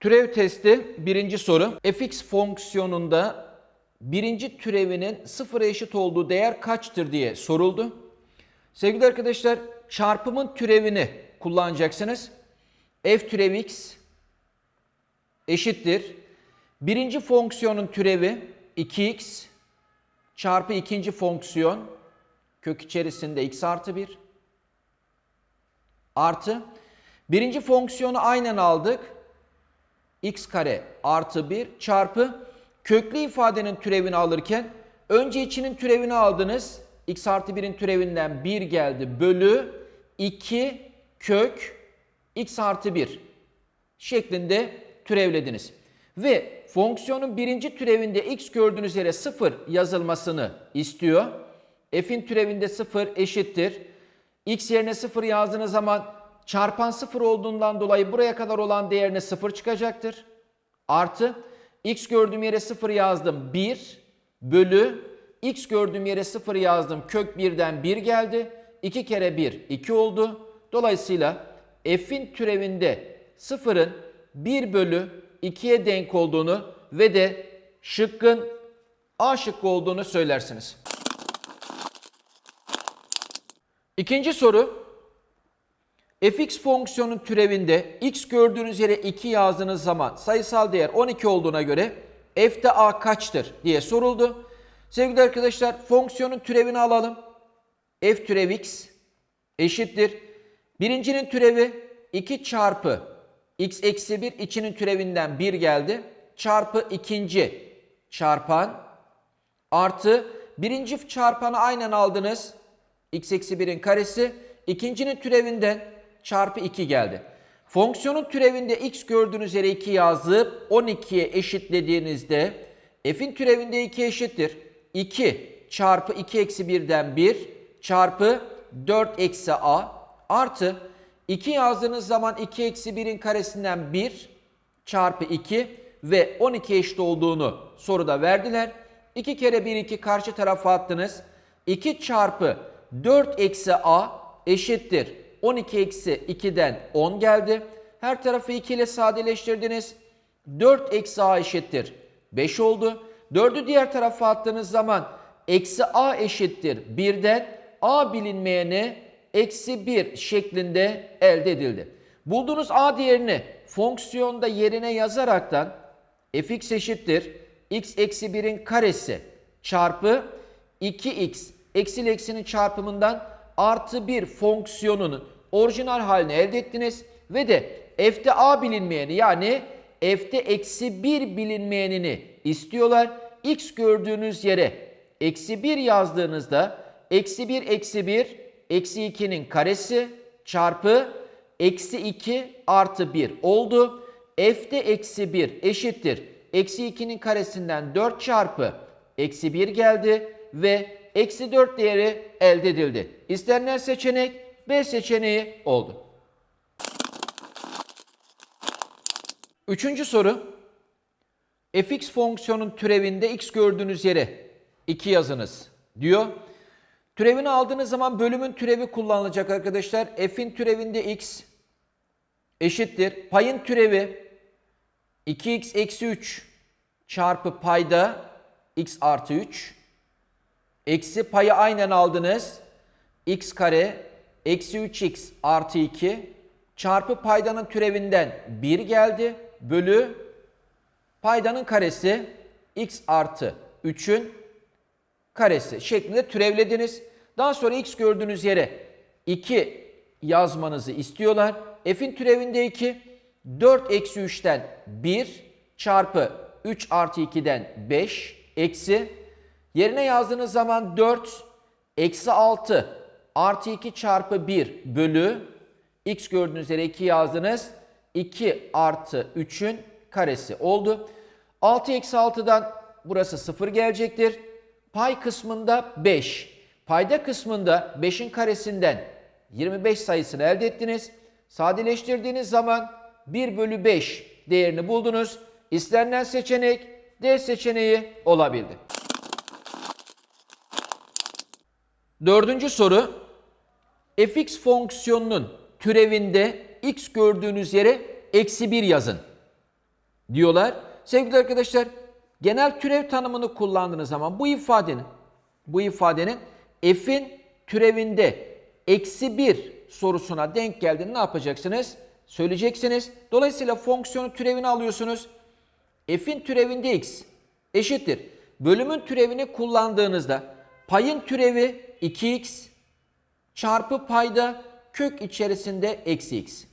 Türev testi birinci soru. fx fonksiyonunda birinci türevinin sıfıra eşit olduğu değer kaçtır diye soruldu. Sevgili arkadaşlar çarpımın türevini kullanacaksınız. f türev x eşittir. Birinci fonksiyonun türevi 2x çarpı ikinci fonksiyon kök içerisinde x artı 1 artı birinci fonksiyonu aynen aldık x kare artı 1 çarpı köklü ifadenin türevini alırken önce içinin türevini aldınız. x artı 1'in türevinden 1 geldi bölü 2 kök x artı 1 şeklinde türevlediniz. Ve fonksiyonun birinci türevinde x gördüğünüz yere 0 yazılmasını istiyor. F'in türevinde 0 eşittir. x yerine 0 yazdığınız zaman çarpan 0 olduğundan dolayı buraya kadar olan değerine 0 çıkacaktır. Artı x gördüğüm yere 0 yazdım 1 bölü x gördüğüm yere 0 yazdım kök 1'den 1 geldi. 2 kere 1 2 oldu. Dolayısıyla f'in türevinde 0'ın 1 bölü 2'ye denk olduğunu ve de şıkkın A şıkkı olduğunu söylersiniz. İkinci soru. fx fonksiyonun türevinde x gördüğünüz yere 2 yazdığınız zaman sayısal değer 12 olduğuna göre f'de a kaçtır diye soruldu. Sevgili arkadaşlar fonksiyonun türevini alalım. f türev x eşittir. Birincinin türevi 2 çarpı x eksi 1 içinin türevinden 1 geldi. Çarpı ikinci çarpan artı birinci çarpanı aynen aldınız. X eksi 1'in karesi. ikincinin türevinden çarpı 2 geldi. Fonksiyonun türevinde x gördüğünüz yere 2 yazıp 12'ye eşitlediğinizde f'in türevinde 2 eşittir. 2 çarpı 2 eksi 1'den 1 çarpı 4 eksi a artı 2 yazdığınız zaman 2 eksi 1'in karesinden 1 çarpı 2 ve 12 eşit olduğunu soruda verdiler. 2 kere 1 2 karşı tarafa attınız. 2 çarpı 4 eksi a eşittir. 12 eksi 2'den 10 geldi. Her tarafı 2 ile sadeleştirdiniz. 4 eksi a eşittir. 5 oldu. 4'ü diğer tarafa attığınız zaman eksi a eşittir 1'den a bilinmeyeni eksi 1 şeklinde elde edildi. Bulduğunuz a değerini fonksiyonda yerine yazaraktan fx eşittir x eksi 1'in karesi çarpı 2x eksi ile eksinin çarpımından artı 1 fonksiyonunun orijinal halini elde ettiniz ve de f'de a bilinmeyeni yani f'de eksi 1 bilinmeyenini istiyorlar. x gördüğünüz yere eksi 1 yazdığınızda eksi 1 eksi 1 eksi 2'nin karesi çarpı eksi 2 artı 1 oldu. f'de eksi 1 eşittir. Eksi 2'nin karesinden 4 çarpı eksi 1 geldi ve eksi 4 değeri elde edildi. İstenilen seçenek B seçeneği oldu. Üçüncü soru. fx fonksiyonun türevinde x gördüğünüz yere 2 yazınız diyor. Türevini aldığınız zaman bölümün türevi kullanılacak arkadaşlar. F'in türevinde x eşittir. Payın türevi 2x eksi 3 çarpı payda x artı 3. Eksi payı aynen aldınız. x kare eksi 3x artı 2 çarpı paydanın türevinden 1 geldi. Bölü paydanın karesi x artı 3'ün karesi şeklinde türevlediniz. Daha sonra x gördüğünüz yere 2 yazmanızı istiyorlar. F'in türevinde 2, 4 eksi 3'ten 1 çarpı 3 artı 2'den 5 eksi yerine yazdığınız zaman 4 eksi 6 artı 2 çarpı 1 bölü x gördüğünüz yere 2 yazdınız. 2 artı 3'ün karesi oldu. 6 eksi 6'dan burası 0 gelecektir. Pay kısmında 5. Payda kısmında 5'in karesinden 25 sayısını elde ettiniz. Sadeleştirdiğiniz zaman 1 bölü 5 değerini buldunuz. İstenilen seçenek D seçeneği olabildi. Dördüncü soru. fx fonksiyonunun türevinde x gördüğünüz yere eksi 1 yazın diyorlar. Sevgili arkadaşlar genel türev tanımını kullandığınız zaman bu ifadenin bu ifadenin f'in türevinde eksi 1 sorusuna denk geldiğini ne yapacaksınız? Söyleyeceksiniz. Dolayısıyla fonksiyonun türevini alıyorsunuz. F'in türevinde x eşittir. Bölümün türevini kullandığınızda payın türevi 2x çarpı payda kök içerisinde eksi x.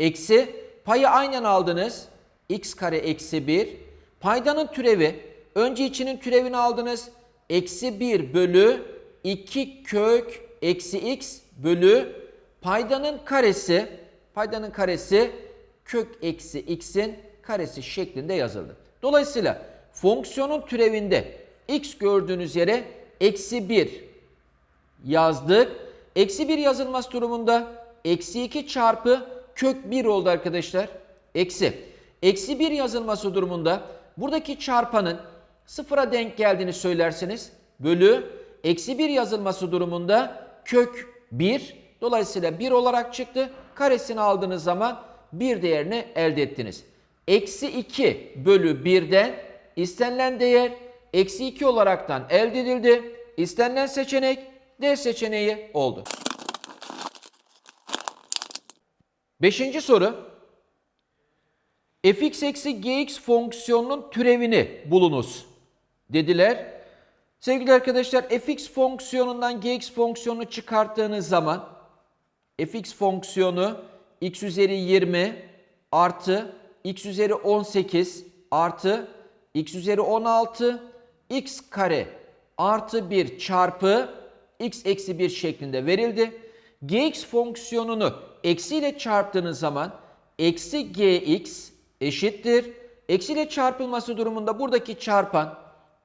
Eksi payı aynen aldınız. x kare eksi 1. Paydanın türevi önce içinin türevini aldınız. Eksi 1 bölü 2 kök eksi x bölü paydanın karesi paydanın karesi kök eksi x'in karesi şeklinde yazıldı. Dolayısıyla fonksiyonun türevinde x gördüğünüz yere eksi 1 yazdık. Eksi 1 yazılması durumunda eksi 2 çarpı kök 1 oldu arkadaşlar. Eksi. Eksi 1 yazılması durumunda buradaki çarpanın sıfıra denk geldiğini söylersiniz. Bölü eksi 1 yazılması durumunda kök 1. Dolayısıyla 1 olarak çıktı. Karesini aldığınız zaman 1 değerini elde ettiniz. Eksi 2 bölü 1'den istenilen değer eksi 2 olaraktan elde edildi. İstenilen seçenek D seçeneği oldu. Beşinci soru. fx eksi gx fonksiyonunun türevini bulunuz dediler. Sevgili arkadaşlar fx fonksiyonundan gx fonksiyonunu çıkarttığınız zaman fx fonksiyonu x üzeri 20 artı x üzeri 18 artı x üzeri 16 x kare artı 1 çarpı x eksi 1 şeklinde verildi. gx fonksiyonunu eksiyle çarptığınız zaman eksi gx eşittir. Eksiyle çarpılması durumunda buradaki çarpan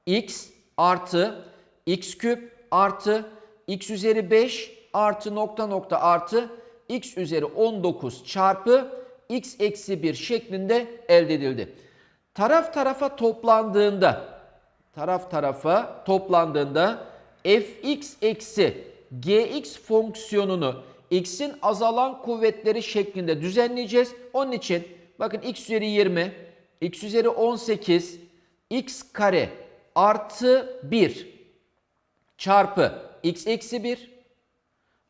x artı x küp artı x üzeri 5 artı nokta nokta artı x üzeri 19 çarpı x eksi 1 şeklinde elde edildi. Taraf tarafa toplandığında taraf tarafa toplandığında fx eksi gx fonksiyonunu x'in azalan kuvvetleri şeklinde düzenleyeceğiz. Onun için bakın x üzeri 20, x üzeri 18, x kare artı 1 çarpı x eksi 1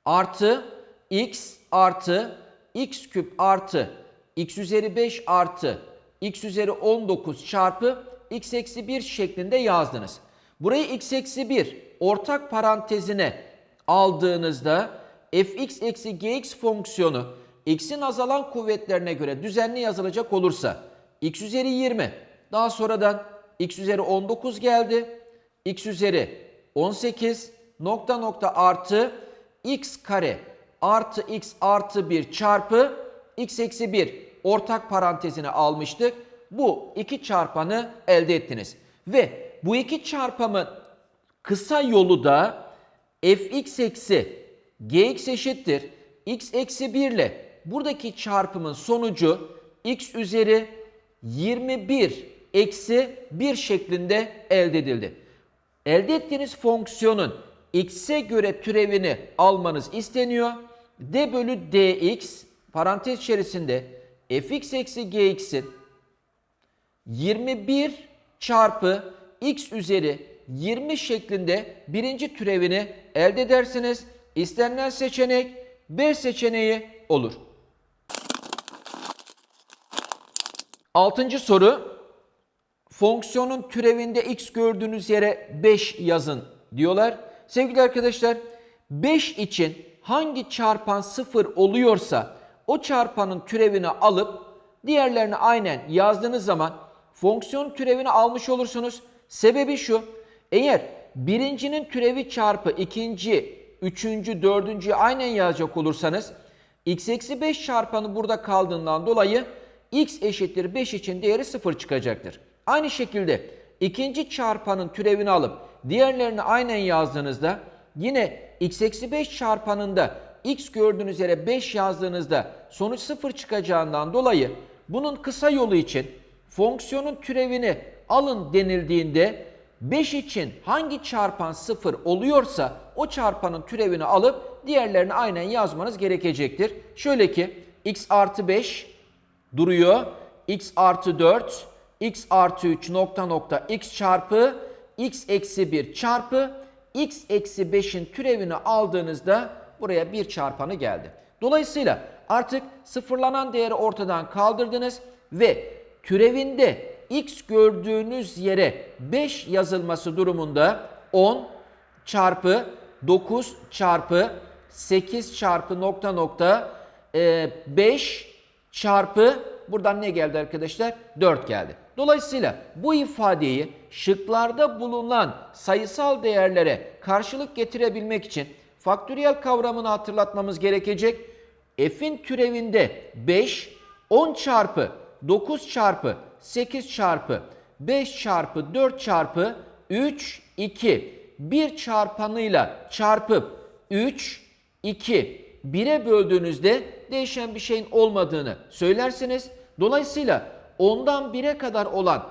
artı x artı x küp artı x üzeri 5 artı x üzeri 19 çarpı x eksi 1 şeklinde yazdınız. Burayı x eksi 1 ortak parantezine aldığınızda fx eksi gx fonksiyonu x'in azalan kuvvetlerine göre düzenli yazılacak olursa x üzeri 20 daha sonradan x üzeri 19 geldi. x üzeri 18 nokta nokta artı x kare artı x artı 1 çarpı x eksi 1 ortak parantezine almıştık. Bu iki çarpanı elde ettiniz. Ve bu iki çarpımın kısa yolu da fx eksi gx eşittir. x eksi 1 ile buradaki çarpımın sonucu x üzeri 21 eksi 1 şeklinde elde edildi. Elde ettiğiniz fonksiyonun x'e göre türevini almanız isteniyor. d bölü dx parantez içerisinde fx eksi gx'in 21 çarpı x üzeri 20 şeklinde birinci türevini elde edersiniz. İstenilen seçenek B seçeneği olur. Altıncı soru. Fonksiyonun türevinde x gördüğünüz yere 5 yazın diyorlar. Sevgili arkadaşlar 5 için hangi çarpan 0 oluyorsa o çarpanın türevini alıp diğerlerini aynen yazdığınız zaman fonksiyon türevini almış olursunuz. Sebebi şu. Eğer birincinin türevi çarpı ikinci, üçüncü, dördüncü aynen yazacak olursanız x eksi 5 çarpanı burada kaldığından dolayı x eşittir 5 için değeri 0 çıkacaktır. Aynı şekilde ikinci çarpanın türevini alıp diğerlerini aynen yazdığınızda yine x eksi 5 çarpanında x gördüğünüz yere 5 yazdığınızda sonuç 0 çıkacağından dolayı bunun kısa yolu için fonksiyonun türevini alın denildiğinde 5 için hangi çarpan 0 oluyorsa o çarpanın türevini alıp diğerlerini aynen yazmanız gerekecektir. Şöyle ki x artı 5 duruyor. x artı 4, x artı 3 nokta nokta x çarpı x eksi 1 çarpı x eksi 5'in türevini aldığınızda buraya bir çarpanı geldi. Dolayısıyla artık sıfırlanan değeri ortadan kaldırdınız ve türevinde x gördüğünüz yere 5 yazılması durumunda 10 çarpı 9 çarpı 8 çarpı nokta nokta e, 5 çarpı buradan ne geldi arkadaşlar? 4 geldi. Dolayısıyla bu ifadeyi şıklarda bulunan sayısal değerlere karşılık getirebilmek için faktöriyel kavramını hatırlatmamız gerekecek. F'in türevinde 5, 10 çarpı 9 çarpı 8 çarpı 5 çarpı 4 çarpı 3, 2 bir çarpanıyla çarpıp 3, 2, 1'e böldüğünüzde değişen bir şeyin olmadığını söylersiniz. Dolayısıyla 10'dan 1'e kadar olan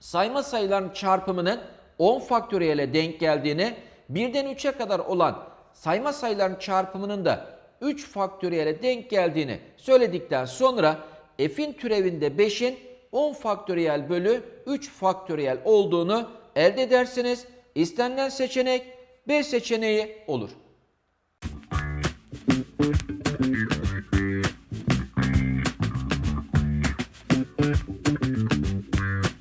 sayma sayıların çarpımının 10 faktöriyele denk geldiğini, 1'den 3'e kadar olan sayma sayıların çarpımının da 3 faktöriyele denk geldiğini söyledikten sonra f'in türevinde 5'in 10 faktöriyel bölü 3 faktöriyel olduğunu elde edersiniz. İstenilen seçenek B seçeneği olur.